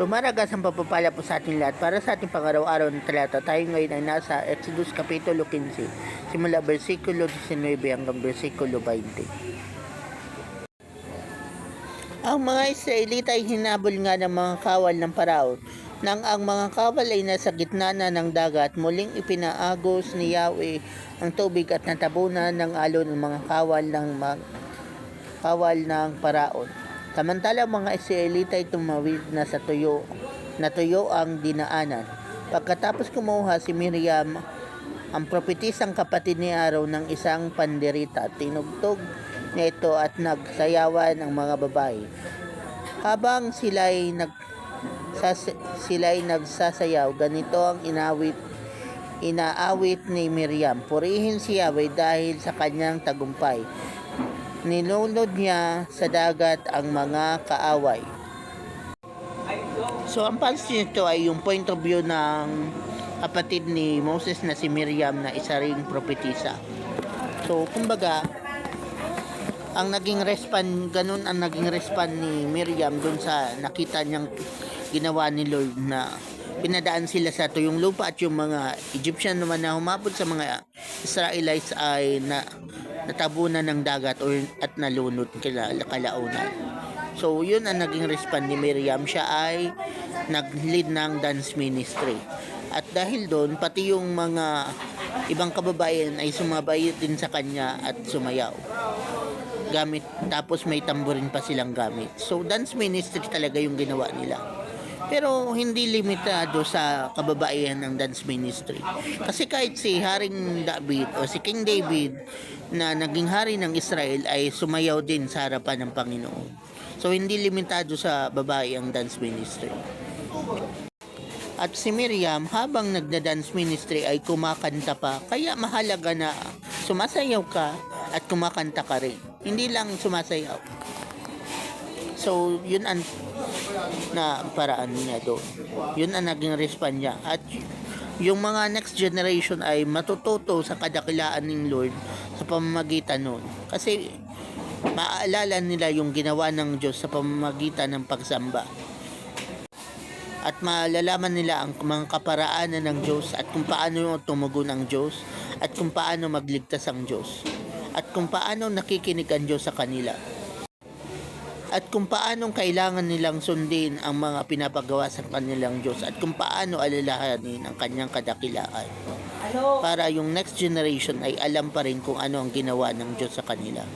Tumaragas ang papapala po sa ating lahat para sa ating pang-araw-araw na talata. Tayo ngayon ay nasa Exodus Kapitulo 15, simula versikulo 19 hanggang versikulo 20. Ang mga Israelita ay hinabol nga ng mga kawal ng paraon. Nang ang mga kawal ay nasa gitna na ng dagat, muling ipinaagos ni Yahweh ang tubig at natabunan ng alon ang mga kawal ng mag kawal ng paraon. Samantala mga Israelita ay tumawid na sa tuyo, na tuyo ang dinaanan. Pagkatapos kumuha si Miriam, ang propetisang kapatid ni Araw ng isang panderita, tinugtog niya ito at nagsayawan ang mga babae. Habang sila'y nag sas, sila'y nagsasayaw, ganito ang inawit inaawit ni Miriam. Purihin si Yahweh dahil sa kanyang tagumpay. Nilunod niya sa dagat ang mga kaaway. So, ang pansin nito ay yung point of view ng kapatid ni Moses na si Miriam na isa ring propetisa. So, kumbaga, ang naging respond, ganun ang naging respond ni Miriam dun sa nakita niyang ginawa ni Lord na pinadaan sila sa tuyong lupa at yung mga Egyptian naman na humabot sa mga Israelites ay na natabunan ng dagat or at nalunod kila kalaunan. So, yun ang naging respond ni Miriam. Siya ay nag-lead ng dance ministry. At dahil doon, pati yung mga ibang kababayan ay sumabay din sa kanya at sumayaw. Gamit, tapos may tamborin pa silang gamit. So, dance ministry talaga yung ginawa nila. Pero hindi limitado sa kababaihan ng dance ministry. Kasi kahit si Haring David o si King David na naging hari ng Israel ay sumayaw din sa harapan ng Panginoon. So hindi limitado sa babae ang dance ministry. At si Miriam habang nagda-dance ministry ay kumakanta pa. Kaya mahalaga na sumasayaw ka at kumakanta ka rin. Hindi lang sumasayaw. So, yun ang na paraan niya doon. Yun ang naging response niya. At yung mga next generation ay matututo sa kadakilaan ng Lord sa pamamagitan noon. Kasi maaalala nila yung ginawa ng Diyos sa pamamagitan ng pagsamba. At malalaman nila ang mga kaparaanan ng Diyos at kung paano tumugon ang Diyos at kung paano magligtas ang Diyos at kung paano nakikinig ang Diyos sa kanila at kung paano kailangan nilang sundin ang mga pinapagawa sa kanilang Diyos. At kung paano alalahanin ang kanyang kadakilaan. Para yung next generation ay alam pa rin kung ano ang ginawa ng Diyos sa kanila.